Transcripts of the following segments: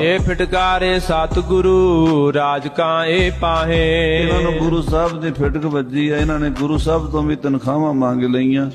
ਏ ਫਟਕਾਰੇ ਸਤਿਗੁਰੂ ਰਾਜ ਕਾ ਏ ਪਾਹੇ। ਇਹਨਾਂ ਨੂੰ ਗੁਰੂ ਸਾਹਿਬ ਦੀ ਫਿਟਕ ਵੱਜੀ ਆ ਇਹਨਾਂ ਨੇ ਗੁਰੂ ਸਾਹਿਬ ਤੋਂ ਵੀ ਤਨਖਾਹਾਂ ਮੰਗ ਲਈਆਂ।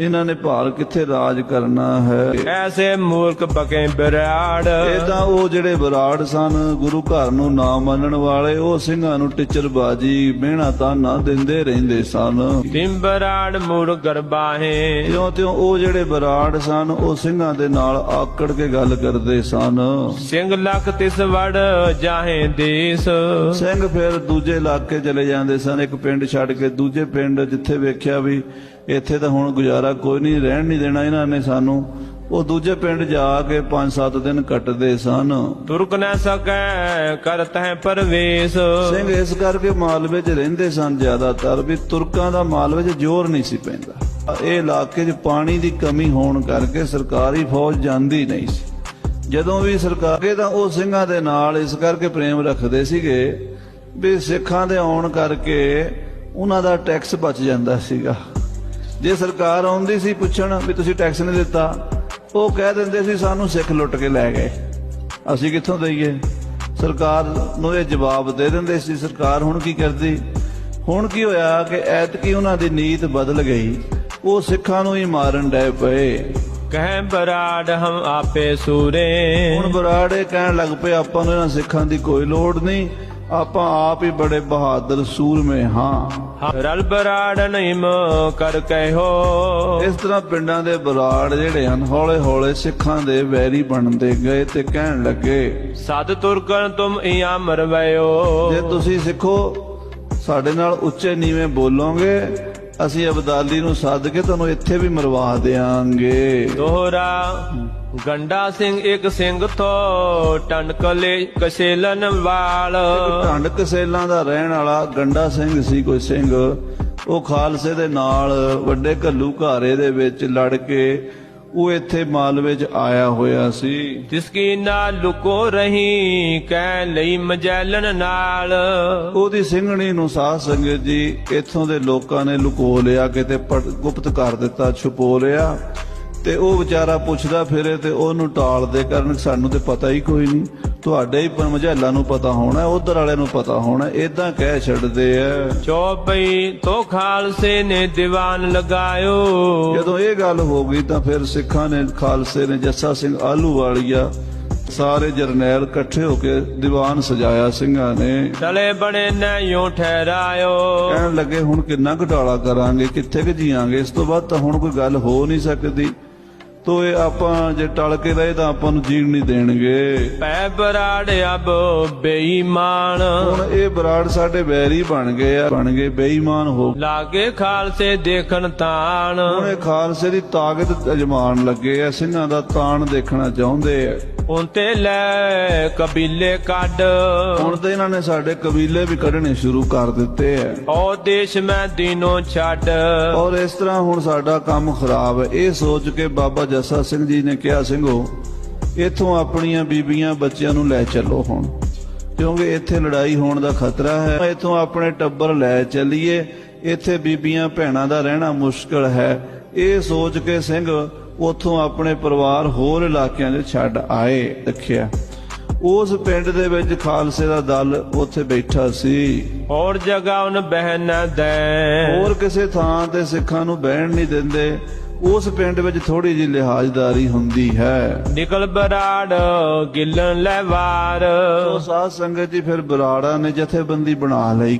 ਇਹਨਾਂ ਨੇ ਭਾਲ ਕਿੱਥੇ ਰਾਜ ਕਰਨਾ ਹੈ? ਐਸੇ ਮੂਰਖ ਬਕੇ ਬਿਰਾੜ। ਇਹ ਤਾਂ ਉਹ ਜਿਹੜੇ ਬਰਾੜ ਸਨ ਗੁਰੂ ਘਰ ਨੂੰ ਨਾ ਮੰਨਣ ਵਾਲੇ ਉਹ ਸਿੰਘਾਂ ਨੂੰ ਟਿਚਰਬਾਜੀ ਮਿਹਣਾ ਤਾਂ ਨਾ ਦਿੰਦੇ ਰਹਿੰਦੇ ਸਨ। ਤਿੰਬਰਾੜ ਮੂੜ ਗਰਬਾਹੇ ਤਿਉਂ ਤਿਉਂ ਉਹ ਜਿਹੜੇ ਬਰਾੜ ਸਨ ਉਹ ਸਿੰਘਾਂ ਦੇ ਨਾਲ ਆਕੜ ਕੇ ਗੱਲ ਕਰਦੇ ਸਨ। ਸਿੰਘ ਲਖ ਤਿਸ ਵੜ ਜਾਹੇ ਦੇਸ। ਸਿੰਘ ਫਿਰ ਦੂਜੇ ਇਲਾਕੇ ਚਲੇ ਜਾਂਦੇ ਸਨ ਇੱਕ ਪਿੰਡ ਛੱਡ ਕੇ ਦੂਜੇ ਪਿੰਡ ਜਿੱਥੇ ਵੇਖਿਆ ਵੀ ਇੱਥੇ ਤਾਂ ਹੁਣ ਗੁਜ਼ਾਰਾ ਕੋਈ ਨਹੀਂ ਰਹਿਣ ਨਹੀਂ ਦੇਣਾ ਇਹਨਾਂ ਨੇ ਸਾਨੂੰ। ਉਹ ਦੂਜੇ ਪਿੰਡ ਜਾ ਕੇ 5-7 ਦਿਨ ਕੱਟਦੇ ਸਨ। ਤੁਰਕ ਨ ਸਕੈ ਕਰਤ ਪਰਵੇਸ਼। ਸਿੰਘ ਇਸ ਕਰਕੇ ਮਾਲਵੇ 'ਚ ਰਹਿੰਦੇ ਸਨ ਜ਼ਿਆਦਾਤਰ ਵੀ ਤੁਰਕਾਂ ਦਾ ਮਾਲਵੇ 'ਚ ਜ਼ੋਰ ਨਹੀਂ ਸੀ ਪੈਂਦਾ। ਇਹ ਇਲਾਕੇ 'ਚ ਪਾਣੀ ਦੀ ਕਮੀ ਹੋਣ ਕਰਕੇ ਸਰਕਾਰੀ ਫੌਜ ਜਾਂਦੀ ਨਹੀਂ ਸੀ। ਜਦੋਂ ਵੀ ਸਰਕਾਰੇ ਤਾਂ ਉਹ ਸਿੰਘਾਂ ਦੇ ਨਾਲ ਇਸ ਕਰਕੇ ਪ੍ਰੇਮ ਰੱਖਦੇ ਸੀਗੇ ਵੀ ਸਿੱਖਾਂ ਦੇ ਆਉਣ ਕਰਕੇ ਉਹਨਾਂ ਦਾ ਟੈਕਸ ਬਚ ਜਾਂਦਾ ਸੀਗਾ। ਜੇ ਸਰਕਾਰ ਆਉਂਦੀ ਸੀ ਪੁੱਛਣ ਵੀ ਤੁਸੀਂ ਟੈਕਸ ਨਹੀਂ ਦਿੱਤਾ ਉਹ ਕਹਿ ਦਿੰਦੇ ਸੀ ਸਾਨੂੰ ਸਿੱਖ ਲੁੱਟ ਕੇ ਲੈ ਗਏ। ਅਸੀਂ ਕਿੱਥੋਂ ਦਈਏ? ਸਰਕਾਰ ਨੂੰ ਇਹ ਜਵਾਬ ਦੇ ਦਿੰਦੇ ਸੀ ਸਰਕਾਰ ਹੁਣ ਕੀ ਕਰਦੀ? ਹੁਣ ਕੀ ਹੋਇਆ ਕਿ ਐਤਕੀ ਉਹਨਾਂ ਦੀ ਨੀਤ ਬਦਲ ਗਈ ਉਹ ਸਿੱਖਾਂ ਨੂੰ ਹੀ ਮਾਰਨ ਡੈ ਪਏ। ਕਹਿ ਬਰਾੜ ਹਮ ਆਪੇ ਸੂਰੇ। ਹੁਣ ਬਰਾੜੇ ਕਹਿਣ ਲੱਗ ਪਏ ਆਪਾਂ ਨੂੰ ਇਹਨਾਂ ਸਿੱਖਾਂ ਦੀ ਕੋਈ ਲੋੜ ਨਹੀਂ। ਆਪਾਂ ਆਪ ਹੀ ਬੜੇ ਬਹਾਦਰ ਸੂਰਮੇ ਹਾਂ। ਰਲ ਬਰਾੜ ਨਿਮ ਕਰ ਕਹਿਓ। ਇਸ ਤਰ੍ਹਾਂ ਪਿੰਡਾਂ ਦੇ ਬਰਾੜ ਜਿਹੜੇ ਹਨ ਹੌਲੇ ਹੌਲੇ ਸਿੱਖਾਂ ਦੇ ਵੈਰੀ ਬਣਦੇ ਗਏ ਤੇ ਕਹਿਣ ਲੱਗੇ ਸਦ ਤੁਰਕਨ ਤੁਮ ਇਆ ਮਰਵਿਓ। ਜੇ ਤੁਸੀਂ ਸਿੱਖੋ ਸਾਡੇ ਨਾਲ ਉੱਚੇ ਨੀਵੇਂ ਬੋਲੋਗੇ ਅਸੀਂ ਅਬਦਾਲੀ ਨੂੰ ਸੱਦ ਕੇ ਤੁਹਾਨੂੰ ਇੱਥੇ ਵੀ ਮਰਵਾ ਦੇਾਂਗੇ ਦੋਹਰਾ ਗੰਡਾ ਸਿੰਘ ਇੱਕ ਸਿੰਘ ਤੋਂ ਟਨਕਲੇ ਕਸੇਲਨ ਵਾਲ। ਢੰਡ ਕਸੇਲਾਂ ਦਾ ਰਹਿਣ ਵਾਲਾ ਗੰਡਾ ਸਿੰਘ ਸੀ ਕੋਈ ਸਿੰਘ। ਉਹ ਖਾਲਸੇ ਦੇ ਨਾਲ ਵੱਡੇ ਘੱਲੂ ਘਾਰੇ ਦੇ ਵਿੱਚ ਲੜ ਕੇ ਉਹ ਇੱਥੇ ਮਾਲਵੇ 'ਚ ਆਇਆ ਹੋਇਆ ਸੀ। ਤਿਸ ਕੀ ਨਾ ਲੁਕੋ ਰਹੀ ਕਹਿ ਲਈ ਮਜੈਲਨ ਨਾਲ। ਉਹਦੀ ਸਿੰਘਣੀ ਨੂੰ ਸਾਧ ਸੰਗਤ ਜੀ ਇੱਥੋਂ ਦੇ ਲੋਕਾਂ ਨੇ ਲੁਕੋ ਲਿਆ ਕਿਤੇ ਗੁਪਤ ਕਰ ਦਿੱਤਾ ਛੁਪੋ ਲਿਆ। ਤੇ ਉਹ ਵਿਚਾਰਾ ਪੁੱਛਦਾ ਫਿਰੇ ਤੇ ਉਹਨੂੰ ਟਾਲਦੇ ਕਰਨ ਸਾਨੂੰ ਤੇ ਪਤਾ ਹੀ ਕੋਈ ਨਹੀਂ। ਤੁਹਾਡੇ ਹੀ ਮਝੈਲਾ ਨੂੰ ਪਤਾ ਹੋਣਾ ਉਧਰ ਵਾਲਿਆਂ ਨੂੰ ਪਤਾ ਹੋਣਾ ਇਦਾਂ ਕਹਿ ਛੱਡਦੇ ਆ। ਚੌਪਈ ਤੋ ਖਾਲਸੇ ਨੇ ਦੀਵਾਨ ਲਗਾਇਓ। ਜਦੋਂ ਇਹ ਗੱਲ ਹੋ ਗਈ ਤਾਂ ਫਿਰ ਸਿੱਖਾਂ ਨੇ ਖਾਲਸੇ ਨੇ ਜੱਸਾ ਸਿੰਘ ਆਲੂ ਵਾਲੀਆ ਸਾਰੇ ਜਰਨੈਲ ਇਕੱਠੇ ਹੋ ਕੇ ਦੀਵਾਨ ਸਜਾਇਆ ਸਿੰਘਾਂ ਨੇ। ਤਲੇ ਬਣੇ ਨਯੋ ਠਹਿਰਾਇਓ। ਕਹਿਣ ਲੱਗੇ ਹੁਣ ਕਿੰਨਾ ਘਟਾਲਾ ਕਰਾਂਗੇ ਕਿੱਥੇ ਕਿ ਜੀਵਾਂਗੇ ਇਸ ਤੋਂ ਬਾਅਦ ਤਾਂ ਹੁਣ ਕੋਈ ਗੱਲ ਹੋ ਨਹੀਂ ਸਕਦੀ। ਤੋ ਇਹ ਆਪਾਂ ਜੇ ਟਲ ਕੇ ਰਹੇ ਤਾਂ ਆਪਾਂ ਨੂੰ ਜੀਣ ਨਹੀਂ ਦੇਣਗੇ। ਪੈ ਬਰਾੜ ਅਬ ਬੇਈਮਾਨ। ਹੁਣ ਇਹ ਬਰਾੜ ਸਾਡੇ ਵੈਰੀ ਬਣ ਗਏ ਆ ਬਣ ਗਏ ਬੇਈਮਾਨ ਹੋ। ਲਾਗੇ ਖਾਲਸੇ ਦੇਖਣ ਤਾਣ। ਹੁਣ ਇਹ ਖਾਲਸੇ ਦੀ ਤਾਕਤ ਅਜਮਾਨ ਲੱਗੇ ਆ ਸਿੰਘਾਂ ਦਾ ਤਾਣ ਦੇਖਣਾ ਚਾਹੁੰਦੇ ਆ। ਉਨਤੇ ਲੈ ਕਬੀਲੇ ਕੱਢ। ਹੁਣ ਤਾਂ ਇਹਨਾਂ ਨੇ ਸਾਡੇ ਕਬੀਲੇ ਵੀ ਕੱਢਣੇ ਸ਼ੁਰੂ ਕਰ ਦਿੱਤੇ ਆ ਉਹ ਦੇਸ਼ ਮੈਂ ਦਿਨੋਂ ਛੱਡ। ਔਰ ਇਸ ਤਰ੍ਹਾਂ ਹੁਣ ਸਾਡਾ ਕੰਮ ਖਰਾਬ ਹੈ ਇਹ ਸੋਚ ਕੇ ਬਾਬਾ ਜੱਸਾ ਸਿੰਘ ਜੀ ਨੇ ਕਿਹਾ ਸਿੰਘੋ ਇੱਥੋਂ ਆਪਣੀਆਂ ਬੀਬੀਆਂ ਬੱਚਿਆਂ ਨੂੰ ਲੈ ਚੱਲੋ ਹੁਣ। ਕਿਉਂਕਿ ਇੱਥੇ ਲੜਾਈ ਹੋਣ ਦਾ ਖਤਰਾ ਹੈ। ਇੱਥੋਂ ਆਪਣੇ ਟੱਬਰ ਲੈ ਚੱਲੀਏ। ਇੱਥੇ ਬੀਬੀਆਂ ਭੈਣਾਂ ਦਾ ਰਹਿਣਾ ਮੁਸ਼ਕਲ ਹੈ। ਇਹ ਸੋਚ ਕੇ ਸਿੰਘ ਉੱਥੋਂ ਆਪਣੇ ਪਰਿਵਾਰ ਹੋਰ ਇਲਾਕਿਆਂ 'ਚ ਛੱਡ ਆਏ ਰੱਖਿਆ ਉਸ ਪਿੰਡ ਦੇ ਵਿੱਚ ਖਾਲਸੇ ਦਾ ਦਲ ਉੱਥੇ ਬੈਠਾ ਸੀ। ਹੋਰ ਜਗ੍ਹਾ ਉਨ ਬਹਿ ਨ ਦੈ ਹੋਰ ਕਿਸੇ ਥਾਂ ਤੇ ਸਿੱਖਾਂ ਨੂੰ ਬਹਿਣ ਨਹੀਂ ਦਿੰਦੇ। ਉਸ ਪਿੰਡ ਵਿੱਚ ਥੋੜੀ ਜਿਹੀ ਲਿਹਾਜ਼ਦਾਰੀ ਹੁੰਦੀ ਹੈ। ਨਿਕਲ ਬਰਾੜ ਗਿੱਲਣ ਲੈ ਵਾਰ। ਸੋ ਸਾਧ ਸੰਗਤ ਜੀ ਫਿਰ ਬਰਾੜਾ ਨੇ ਜਥੇਬੰਦੀ ਬਣਾ ਲਈ।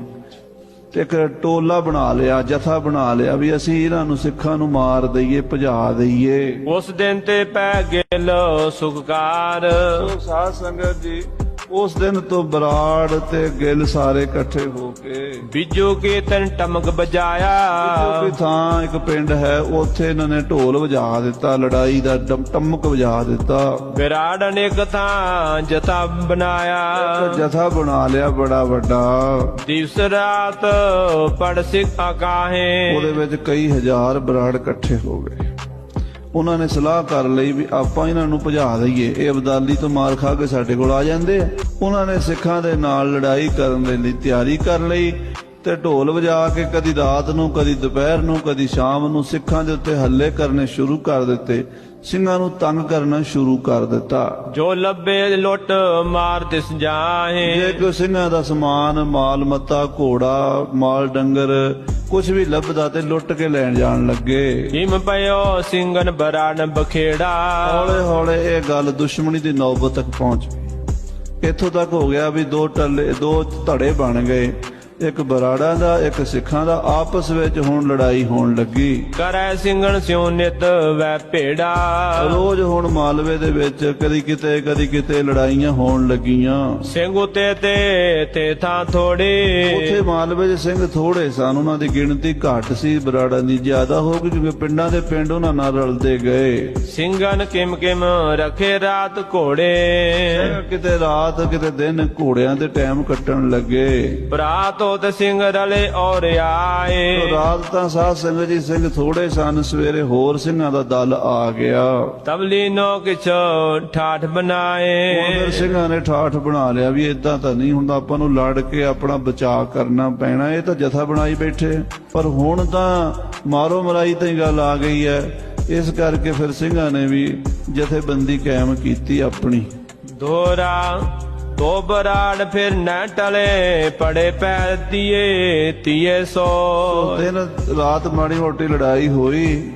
ਤੇ ਇੱਕ ਟੋਲਾ ਬਣਾ ਲਿਆ ਜਥਾ ਬਣਾ ਲਿਆ ਵੀ ਅਸੀਂ ਇਹਨਾਂ ਨੂੰ ਸਿੱਖਾਂ ਨੂੰ ਮਾਰ ਦਈਏ ਭਜਾ ਦਈਏ। ਉਸ ਦਿਨ ਤੇ ਪੈ ਗਿਲ ਸੁਖਕਾਰ। ਸੋ ਸਾਧ ਸੰਗਤ ਜੀ ਉਸ ਦਿਨ ਤੋਂ ਬਰਾੜ ਤੇ ਗਿੱਲ ਸਾਰੇ ਇਕੱਠੇ ਹੋ ਕੇ ਬਿਜੂ ਕੀ ਤਨ ਟਮਕ ਬਜਾਇਆ। ਕੋਈ ਥਾਂ ਇੱਕ ਪਿੰਡ ਹੈ ਉੱਥੇ ਇਹਨਾਂ ਨੇ ਢੋਲ ਵਜਾ ਦਿੱਤਾ ਲੜਾਈ ਦਾ ਡਮ- ਟਮਕ ਵਜਾ ਦਿੱਤਾ। ਵਿਰਾੜ ਅਨੇਕ ਥਾਂ ਜਥਾ ਬਣਾਇਆ। ਜਥਾ ਬਣਾ ਲਿਆ ਬੜਾ ਵੱਡਾ। ਦਿਵਸ ਰਾਤ ਪੜ ਸਿੱਖ ਆਕਾਹੇ ਉਹਦੇ ਵਿੱਚ ਕਈ ਹਜ਼ਾਰ ਬਰਾੜ ਇਕੱਠੇ ਹੋ ਗਏ। ਉਹਨਾਂ ਨੇ ਸਲਾਹ ਕਰ ਲਈ ਵੀ ਆਪਾਂ ਇਹਨਾਂ ਨੂੰ ਭਜਾ ਦਈਏ। ਇਹ ਅਬਦਾਲੀ ਤੋਂ ਮਾਰ ਖਾ ਕੇ ਸਾਡੇ ਕੋਲ ਆ ਜਾਂਦੇ ਆ। ਉਹਨਾਂ ਨੇ ਸਿੱਖਾਂ ਦੇ ਨਾਲ ਲੜਾਈ ਕਰਨ ਦੇ ਲਈ ਤਿਆਰੀ ਕਰ ਲਈ ਤੇ ਢੋਲ ਵਜਾ ਕੇ ਕਦੀ ਰਾਤ ਨੂੰ, ਕਦੀ ਦੁਪਹਿਰ ਨੂੰ, ਕਦੀ ਸ਼ਾਮ ਨੂੰ ਸਿੱਖਾਂ ਦੇ ਉੱਤੇ ਹੱਲੇ ਕਰਨੇ ਸ਼ੁਰੂ ਕਰ ਦਿੱਤੇ। ਸਿੰਘਾਂ ਨੂੰ ਤੰਗ ਕਰਨਾ ਸ਼ੁਰੂ ਕਰ ਦਿੱਤਾ। ਜੋ ਲੱਭੇ ਲੁੱਟ ਮਾਰ ਦਿਸ ਜੇ ਜਾਹੇ ਕੋਈ ਸਿੰਘਾਂ ਦਾ ਸਮਾਨ ਮਾਲ ਮੱਤਾ ਘੋੜਾ ਮਾਲ ਡੰਗਰ ਕੁਝ ਵੀ ਲੱਭਦਾ ਤੇ ਲੁੱਟ ਕੇ ਲੈਣ ਜਾਣ ਲੱਗੇ। ਹਿਮ ਪਇਓ ਸਿੰਘਨ ਬਰਾਨ ਬਖੇੜਾ। ਹੌਲੇ ਹੌਲੇ ਇਹ ਗੱਲ ਦੁਸ਼ਮਣੀ ਦੀ ਨੌਬਤ ਤੱਕ ਪਹੁੰਚ ਗਈ। ਇੱਥੋਂ ਤੱਕ ਹੋ ਗਿਆ ਵੀ ਦੋ ਟੱਲੇ ਦੋ ਧੜੇ ਬਣ ਗਏ। ਇੱਕ ਬਰਾੜਾ ਦਾ ਇੱਕ ਸਿੱਖਾਂ ਦਾ ਆਪਸ ਵਿੱਚ ਹੁਣ ਲੜਾਈ ਹੋਣ ਲੱਗੀ। ਕਰੈ ਸਿੰਘਨ ਸਿਉ ਨਿਤ ਵੈ ਭੇੜਾ। ਰੋਜ਼ ਹੁਣ ਮਾਲਵੇ ਦੇ ਵਿੱਚ ਕਦੀ ਕਿਤੇ ਕਦੀ ਕਿਤੇ ਲੜਾਈਆਂ ਹੋਣ ਲੱਗੀਆਂ। ਸਿੰਘ ਉਤੇ ਤੇ ਤੇ ਥਾਂ ਥੋੜੀ ਉੱਥੇ ਮਾਲਵੇ ਦੇ ਸਿੰਘ ਥੋੜੇ ਸਨ ਉਹਨਾਂ ਦੀ ਗਿਣਤੀ ਘੱਟ ਸੀ। ਬਰਾੜਾਂ ਦੀ ਜ਼ਿਆਦਾ ਹੋ ਗਈ ਕਿਉਂਕਿ ਪਿੰਡਾਂ ਦੇ ਪਿੰਡ ਉਹਨਾਂ ਨਾਲ ਰਲਦੇ ਗਏ। ਸਿੰਘਨ ਕਿਮ ਕਿਮ ਰਖੇ ਰਾਤ ਘੋੜੇ। ਕਿਤੇ ਰਾਤ ਕਿਤੇ ਦਿਨ ਘੋੜਿਆਂ ਦੇ ਟਾਈਮ ਕੱਟਣ ਲੱਗੇ। ਬਰਾਤ ਹੋਤ ਸਿੰਘ ਰਲੇ ਔਰ ਆਏ। ਰਾਤ ਤਾਂ ਸਾਧ ਸੰਗਤ ਜੀ ਸਿੰਘ ਥੋੜੇ ਸਨ ਸਵੇਰੇ ਹੋਰ ਸਿੰਘਾਂ ਦਾ ਦਲ ਆ ਗਿਆ। ਤਬਲੀ ਨੋ ਕਿਛ ਠਾਠ ਬਣਾਏ। ਫਿਰ ਸਿੰਘਾਂ ਨੇ ਠਾਠ ਬਣਾ ਲਿਆ ਵੀ ਇਦਾਂ ਤਾਂ ਨਹੀਂ ਹੁੰਦਾ ਆਪਾਂ ਨੂੰ ਲੜ ਕੇ ਆਪਣਾ ਬਚਾਅ ਕਰਨਾ ਪੈਣਾ ਇਹ ਤਾਂ ਜਥਾ ਬਣਾਈ ਬੈਠੇ। ਪਰ ਹੁਣ ਤਾਂ ਮਾਰੋ ਮਰਾਈ ਤੇ ਗੱਲ ਆ ਗਈ ਹੈ। ਇਸ ਕਰਕੇ ਫਿਰ ਸਿੰਘਾਂ ਨੇ ਵੀ ਜਥੇਬੰਦੀ ਕਾਇਮ ਕੀਤੀ ਆਪਣੀ। ਦੋਰਾ ਤੋ ਬਰਾੜ ਫਿਰ ਨਾ ਟਲੇ, ਪੜੇ ਪੈਰ ਤੀਏ ਤੀਏ ਸੋ। ਦਿਨ ਰਾਤ ਮਾੜੀ ਮੋਟੀ ਲੜਾਈ ਹੋਈ।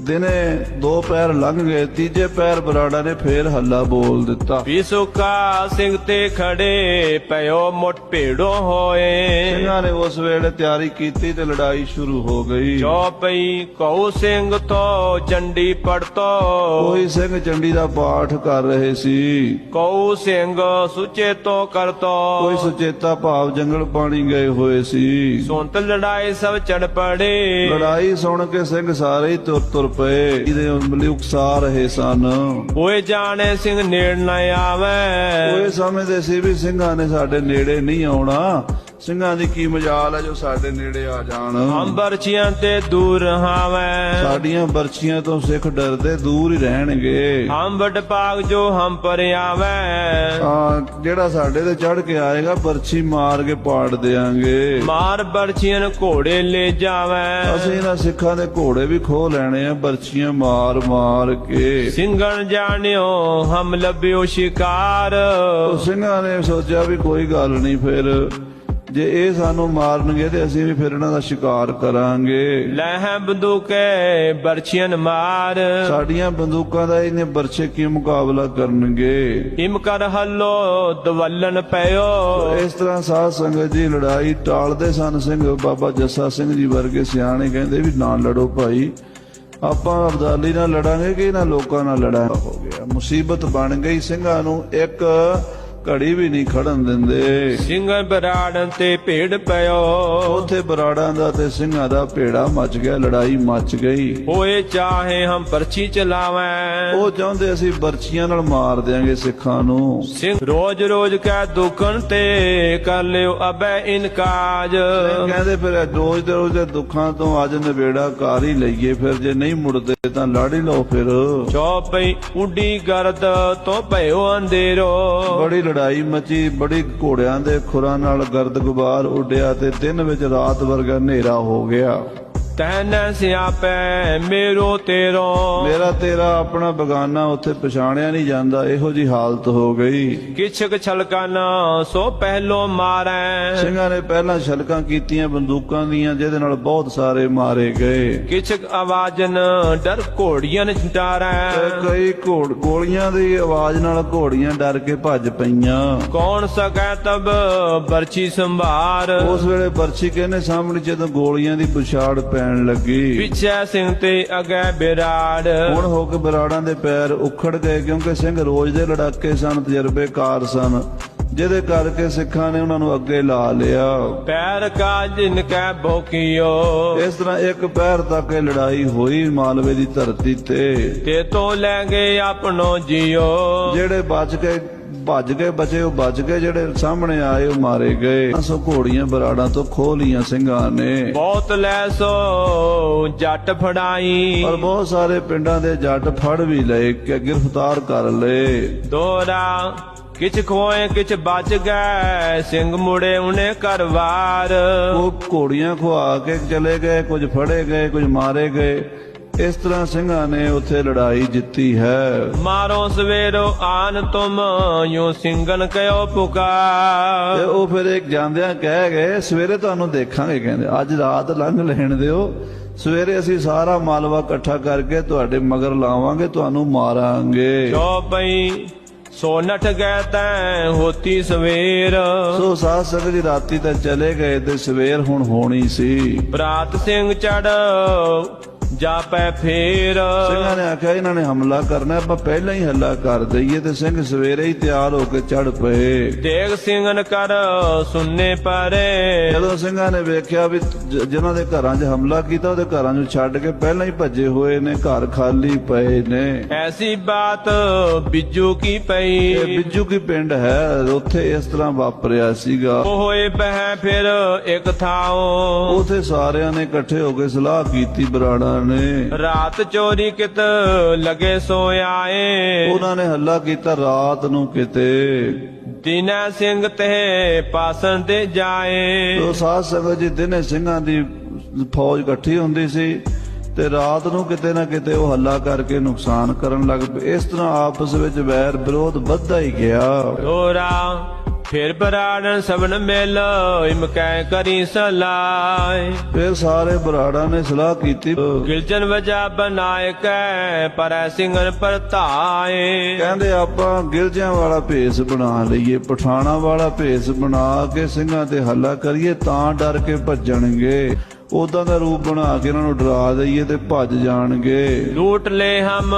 ਦਿਨੇ ਦੋ ਪੈਰ ਲੰਘ ਗਏ ਤੀਜੇ ਪੈਰ ਬਰਾੜਾ ਨੇ ਫੇਰ ਹੱਲਾ ਬੋਲ ਦਿੱਤਾ। ਵਿਸੁਕਾ ਸਿੰਘ ਤੇ ਖੜੇ ਪਇਓ ਮੁੱਠ ਭੇੜੋ ਹੋਏ। ਸਿੰਘਾਂ ਨੇ ਉਸ ਵੇਲੇ ਤਿਆਰੀ ਕੀਤੀ ਤੇ ਲੜਾਈ ਸ਼ੁਰੂ ਹੋ ਗਈ। ਚੌਪਈ ਕਉ ਸਿੰਘ ਤੋਂ ਚੰਡੀ ਪੜਤੋ। ਕੋਈ ਸਿੰਘ ਚੰਡੀ ਦਾ ਪਾਠ ਕਰ ਰਹੇ ਸੀ। ਕਉ ਸਿੰਘ ਸੁਚੇ ਤੋਂ ਕਰਤੋ। ਕੋਈ ਸੁਚੇਤਾ ਭਾਵ ਜੰਗਲ ਪਾਣੀ ਗਏ ਹੋਏ ਸੀ। ਸੁੰਤ ਲੜਾਈ ਸਭ ਚੜ ਪੜੇ। ਲੜਾਈ ਸੁਣ ਕੇ ਸਿੰਘ ਸਾਰੇ ਤੁਰ ਤੁਰ ਪਏ ਇਹਦੇ ਉਮਲੀ ਉਕਸਾ ਰਹੇ ਸਨ। ਕੋਈ ਜਾਣੇ ਸਿੰਘ ਨੇੜ ਨਾ ਆਵੇ। ਉਹ ਸਮਝਦੇ ਸੀ ਵੀ ਸਿੰਘਾਂ ਨੇ ਸਾਡੇ ਨੇੜੇ ਨਹੀਂ ਆਉਣਾ। ਸਿੰਘਾਂ ਦੀ ਕੀ ਮਜਾਲ ਹੈ ਜੋ ਸਾਡੇ ਨੇੜੇ ਆ ਜਾਣ? ਅੰਬਰਚੀਆਂ ਤੇ ਦੂਰ ਹਾਵੇ। ਸਾਡੀਆਂ ਬਰਛੀਆਂ ਤੋਂ ਸਿੱਖ ਡਰਦੇ ਦੂਰ ਹੀ ਰਹਿਣਗੇ। ਹਮ ਵਡ ਪਾਗ ਜੋ ਹਮ ਪਰ ਆਵੇ। ਜਿਹੜਾ ਸਾਡੇ ਤੇ ਚੜ ਕੇ ਆਏਗਾ ਬਰਛੀ ਮਾਰ ਕੇ ਪਾੜ ਦੇਾਂਗੇ ਮਾਰ ਬਰਚੀਆਂ ਘੋੜੇ ਲੈ ਜਾਵੇ। ਅਸੀਂ ਇਹਨਾਂ ਸਿੱਖਾਂ ਦੇ ਘੋੜੇ ਵੀ ਖੋ ਲੈਣੇ ਆ ਬਰਛੀਆਂ ਮਾਰ ਮਾਰ ਕੇ। ਸਿੰਘਣ ਜਾਣਿਓ ਹਮ ਲੱਭਿਓ ਸ਼ਿਕਾਰ। ਸਿੰਘਾਂ ਨੇ ਸੋਚਿਆ ਵੀ ਕੋਈ ਗੱਲ ਨਹੀਂ ਫਿਰ ਜੇ ਇਹ ਸਾਨੂੰ ਮਾਰਨਗੇ ਤੇ ਅਸੀਂ ਵੀ ਫਿਰ ਇਹਨਾਂ ਦਾ ਸ਼ਿਕਾਰ ਕਰਾਂਗੇ। ਲਹਿ ਬੰਦੂਕੇ ਬਰਚੀਆਂ ਮਾਰ। ਸਾਡੀਆਂ ਬੰਦੂਕਾਂ ਦਾ ਇਹਨੇ ਬਰਛੇ ਕੀ ਮੁਕਾਬਲਾ ਕਰਨਗੇ? ਹਿਮ ਕਰ ਹੱਲੋ ਦਵਲਨ ਪਇਓ। ਇਸ ਤਰ੍ਹਾਂ ਸਾਧ ਸੰਗਤ ਜੀ ਲੜਾਈ ਟਾਲਦੇ ਸਨ ਸਿੰਘ ਬਾਬਾ ਜੱਸਾ ਸਿੰਘ ਜੀ ਵਰਗੇ ਸਿਆਣੇ ਕਹਿੰਦੇ ਵੀ ਨਾ ਲੜੋ ਭਾਈ। ਆਪਾਂ ਅਬਦਾਲੀ ਨਾਲ ਲੜਾਂਗੇ ਕਿ ਇਹਨਾਂ ਲੋਕਾਂ ਨਾਲ ਲੜਾਂਗੇ ਹੋ ਗਿਆ? ਮੁਸੀਬਤ ਬਣ ਗਈ ਸਿੰਘਾਂ ਨੂੰ। ਇੱਕ ਘੜੀ ਵੀ ਨਹੀਂ ਖੜਨ ਦਿੰਦੇ। ਸਿੰਘਣ ਬਰਾੜਨ ਤੇ ਭੇੜ ਪਇਓ। ਉਥੇ ਬਰਾੜਾਂ ਦਾ ਤੇ ਸਿੰਘਾਂ ਦਾ ਭੇੜਾ ਮਚ ਗਿਆ ਲੜਾਈ ਮਚ ਗਈ। ਹੋਏ ਚਾਹੇ ਹਮ ਪਰਚੀ ਚਲਾਵੇਂ। ਉਹ ਚਾਹੁੰਦੇ ਅਸੀਂ ਬਰਛੀਆਂ ਨਾਲ ਮਾਰ ਦਿਆਂਗੇ ਸਿੱਖਾਂ ਨੂੰ। ਸਿੰਘ ਰੋਜ ਰੋਜ ਕੈ ਦੁਖਨ ਤੇ ਕਰ ਲਿਓ ਅਬੈ ਇਨਕਾਜ। ਕਹਿੰਦੇ ਫਿਰ ਰੋਜ਼ ਦੇ ਰੋਜ਼ ਦੇ ਦੁੱਖਾਂ ਤੋਂ ਅੱਜ ਨਿਬੇੜਾ ਕਰ ਹੀ ਲਈਏ ਫਿਰ ਜੇ ਨਹੀਂ ਮੁੜਦੇ ਤਾਂ ਲੜ ਹੀ ਲਓ ਫਿਰ। ਚੌਪਈ ਉੱਡੀ ਗਰਦ ਤੋਂ ਭਇਓ ਅੰਧੇਰੋ। ਬੜੀ ਲੜਾਈ ਮਚੀ, ਬੜੀ ਘੋੜਿਆਂ ਦੇ ਖੁਰਾਂ ਨਾਲ ਗਰਦ ਗੁਬਾਰ ਉੱਡਿਆ ਤੇ ਦਿਨ ਵਿੱਚ ਰਾਤ ਵਰਗਾ ਹਨੇਰਾ ਹੋ ਗਿਆ। ਤੈਨ ਸਿਆਪੈ ਮੇਰੋ ਤੇਰੋ। ਮੇਰਾ ਤੇਰਾ ਆਪਣਾ ਬਗਾਨਾ ਉੱਥੇ ਪਛਾਣਿਆ ਨਹੀਂ ਜਾਂਦਾ ਇਹੋ ਜੀ ਹਾਲਤ ਹੋ ਗਈ। ਕਿਛਕ ਛਲਕਨ ਸੋ ਪਹਿਲੋ ਮਾਰੈ। ਸਿੰਘਾਂ ਨੇ ਪਹਿਲਾਂ ਛਲਕਾਂ ਕੀਤੀਆਂ ਬੰਦੂਕਾਂ ਦੀਆਂ ਜਿਹਦੇ ਨਾਲ ਬਹੁਤ ਸਾਰੇ ਮਾਰੇ ਗਏ। ਕਿਛਕ ਆਵਾਜ਼ਨ ਡਰ ਘੋੜੀਆਂ ਤੇ ਡਾਰੈ ਕਈ ਘੋੜ ਗੋਲੀਆਂ ਦੀ ਆਵਾਜ਼ ਨਾਲ ਘੋੜੀਆਂ ਡਰ ਕੇ ਭੱਜ ਪਈਆਂ। ਕੌਣ ਸਕੈ ਤਬ ਬਰਛੀ ਸੰਭਾਰ? ਉਸ ਵੇਲੇ ਬਰਛੀ ਕਹਿੰਦੇ ਸਾਹਮਣੇ ਜਦੋਂ ਗੋਲੀਆਂ ਦੀ ਪੁਛਾੜ ਪੈਣ ਲੱਗੀ। ਪਿਛੈ ਸਿੰਘ ਤੇ ਅਗੈ ਬਿਰਾੜ। ਹੁਣ ਹੋ ਕੇ ਬਰਾੜਾਂ ਦੇ ਪੈਰ ਉਖੜ ਗਏ ਕਿਉਂਕਿ ਸਿੰਘ ਰੋਜ਼ ਦੇ ਲੜਾਕੇ ਸਨ ਤਜਰਬੇਕਾਰ ਸਨ। ਜਿਹਦੇ ਕਰਕੇ ਸਿੱਖਾਂ ਨੇ ਉਹਨਾਂ ਨੂੰ ਅੱਗੇ ਲਾ ਲਿਆ। ਪੈਰ ਕਾ ਜਿਨ ਕੈ ਭੋਕਿਓ ਇਸ ਤਰ੍ਹਾਂ ਇੱਕ ਪੈਰ ਤੱਕ ਇਹ ਲੜਾਈ ਹੋਈ ਮਾਲਵੇ ਦੀ ਧਰਤੀ ਤੇ। ਤੇ ਤੋ ਲੈ ਗਏ ਆਪਣੋ ਜਿਉ ਜਿਹੜੇ ਬਚ ਕੇ ਭੱਜ ਗਏ ਬਚੇ ਉਹ ਬਚ ਗਏ ਜਿਹੜੇ ਸਾਹਮਣੇ ਆਏ ਉਹ ਮਾਰੇ ਗਏ। ਸੋ ਘੋੜੀਆਂ ਬਰਾੜਾਂ ਤੋਂ ਖੋਹ ਲੀਆਂ ਸਿੰਘਾਂ ਨੇ। ਬਹੁਤ ਲੈ ਸੋ ਜੱਟ ਫੜਾਈ। ਔਰ ਬਹੁਤ ਸਾਰੇ ਪਿੰਡਾਂ ਦੇ ਜੱਟ ਫੜ ਵੀ ਲਏ ਕਿ ਗ੍ਰਿਫਤਾਰ ਕਰ ਲਏ। ਦੋਰਾ ਕਿਛ ਖੋਏ ਕਿਛ ਬਚ ਗਏ ਸਿੰਘ ਮੁੜੇ ਉਹਨੇ ਕਰਵਾਰ ਉਹ ਘੋੜੀਆਂ ਖਵਾ ਕੇ ਚਲੇ ਗਏ ਕੁਝ ਫੜੇ ਗਏ ਕੁਝ ਮਾਰੇ ਗਏ। ਇਸ ਤਰ੍ਹਾਂ ਸਿੰਘਾਂ ਨੇ ਉੱਥੇ ਲੜਾਈ ਜਿੱਤੀ ਹੈ। ਮਾਰੋ ਸਵੇਰੋ ਆਨ ਤੁਮ ਯੋ ਸਿੰਘਨ ਕਯੋ ਤੇ ਪੁਕਾਰ ਉਹ ਫਿਰ ਇੱਕ ਜਾਂਦਿਆਂ ਕਹਿ ਗਏ ਸਵੇਰੇ ਤੁਹਾਨੂੰ ਦੇਖਾਂਗੇ ਕਹਿੰਦੇ ਅੱਜ ਰਾਤ ਲੰਘ ਲੈਣ ਦਿਓ। ਸਵੇਰੇ ਅਸੀਂ ਸਾਰਾ ਮਾਲਵਾ ਇਕੱਠਾ ਕਰਕੇ ਤੁਹਾਡੇ ਮਗਰ ਲਾਵਾਂਗੇ ਤੁਹਾਨੂੰ ਮਾਰਾਂਗੇ। ਚੌਪਈ ਸੋ ਨਠ ਗਏ ਤੈ ਹੋਤੀ ਸਵੇਰ। ਸੋ ਸਾਧ ਸੰਗਤ ਜੀ ਰਾਤੀ ਤਾਂ ਚਲੇ ਗਏ ਤੇ ਸਵੇਰ ਹੁਣ ਹੋਣੀ ਸੀ। ਬਰਾਤ ਸਿੰਘ ਚੜ ਜਾਪੈ ਫੇਰ। ਸਿੰਘਾਂ ਨੇ ਆਖਿਆ ਇਹਨਾਂ ਨੇ ਹਮਲਾ ਕਰਨਾ ਆਪਾਂ ਪਹਿਲਾਂ ਹੀ ਹੱਲਾ ਕਰ ਦਈਏ ਤੇ ਸਿੰਘ ਸਵੇਰੇ ਹੀ ਤਿਆਰ ਹੋ ਕੇ ਚੜ ਪਏ। ਦੇਖ ਸਿੰਘਨ ਕਰ ਸੁਨਨੇ ਪਰੇ। ਜਦੋਂ ਸਿੰਘਾਂ ਨੇ ਵੇਖਿਆ ਵੀ ਜਿਨ੍ਹਾਂ ਦੇ ਘਰਾਂ 'ਚ ਹਮਲਾ ਕੀਤਾ ਉਹਦੇ ਘਰਾਂ ਨੂੰ ਛੱਡ ਕੇ ਪਹਿਲਾਂ ਹੀ ਭੱਜੇ ਹੋਏ ਨੇ ਘਰ ਖਾਲੀ ਪਏ ਨੇ। ਐਸੀ ਬਾਤ ਬਿੱਜੂ ਕੀ ਇਹ ਪਈ ਬਿੱਜੂ ਕੀ ਪਿੰਡ ਹੈ? ਉੱਥੇ ਇਸ ਤਰ੍ਹਾਂ ਵਾਪਰਿਆ ਸੀਗਾ। ਹੋਏ ਬਹਿ ਫਿਰ ਇੱਕ ਥਾਉ। ਉਥੇ ਸਾਰਿਆਂ ਨੇ ਇਕੱਠੇ ਹੋ ਕੇ ਸਲਾਹ ਕੀਤੀ ਬਰਾੜਾ ਨੇ। ਰਾਤ ਚੋਰੀ ਕਿਤ ਲਗੇ ਸੋ ਆਏ ਉਹਨਾਂ ਨੇ ਹੱਲਾ ਕੀਤਾ ਰਾਤ ਨੂੰ ਕਿਤੇ। ਦੀਨਾ ਸਿੰਘ ਤੇ ਪਾਸਨ ਤੇ ਜਾਏ। ਤੋ ਸਾਧ ਸੰਗਤ ਜੀ ਦਿਨੇ ਸਿੰਘਾਂ ਦੀ ਫੌਜ ਇਕੱਠੀ ਹੁੰਦੀ ਸੀ ਤੇ ਰਾਤ ਨੂੰ ਕਿਤੇ ਨਾ ਕਿਤੇ ਉਹ ਹੱਲਾ ਕਰਕੇ ਨੁਕਸਾਨ ਕਰਨ ਲੱਗ ਪਏ। ਇਸ ਤਰ੍ਹਾਂ ਆਪਸ ਵਿੱਚ ਵੈਰ ਵਿਰੋਧ ਵੱਧਦਾ ਹੀ ਗਿਆ। ਦੋਰਾ ਫਿਰ ਬਰਾੜਨ ਸਭਨ ਮਿਲ ਇਮ ਕਹਿ ਕਰੀ ਸਲਾਈ ਫਿਰ ਸਾਰੇ ਬਰਾੜਾ ਨੇ ਸਲਾਹ ਕੀਤੀ। ਗਿਲਜਨ ਵਜਾ ਬਣਾਏ ਕੈ ਪਰੈ ਸਿੰਘਨ ਪਰਤਾਏ। ਕਹਿੰਦੇ ਆਪਾਂ ਗਿਲਜਿਆਂ ਵਾਲਾ ਭੇਸ ਬਣਾ ਲਈਏ ਪਠਾਣਾ ਵਾਲਾ ਭੇਸ ਬਣਾ ਕੇ ਸਿੰਘਾਂ ਤੇ ਹੱਲਾ ਕਰੀਏ ਤਾਂ ਡਰ ਕੇ ਭੱਜਣਗੇ। ਉਦਾਂ ਦਾ ਰੂਪ ਬਣਾ ਕੇ ਇਹਨਾਂ ਨੂੰ ਡਰਾ ਦਈਏ ਤੇ ਭੱਜ ਜਾਣਗੇ। ਲੂਟ ਲੈ ਹਮ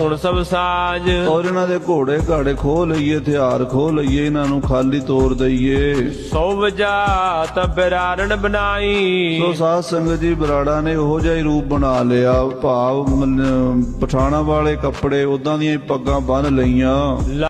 ਉਣ ਸਭ ਸਾਜ। ਔਰ ਇਹਨਾਂ ਦੇ ਘੋੜੇ ਘਾੜੇ ਖੋਹ ਲਈਏ ਹਥਿਆਰ ਖੋਹ ਲਈਏ ਇਹਨਾਂ ਨੂੰ ਖਾਲੀ ਤੋੜ ਦਈਏ। ਸੋ ਵਜਾ ਤਬਰਾਰਨ ਬਣਾਈ। ਸੋ ਸਾਧ ਸੰਗਤ ਜੀ ਬਰਾੜਾ ਨੇ ਉਹੋ ਜਿਹਾ ਹੀ ਰੂਪ ਬਣਾ ਲਿਆ। ਭਾਵ ਪਠਾਣਾ ਵਾਲੇ ਕੱਪੜੇ ਉਦਾਂ ਦੀਆਂ ਹੀ ਪੱਗਾਂ ਬੰਨ ਲਈਆਂ।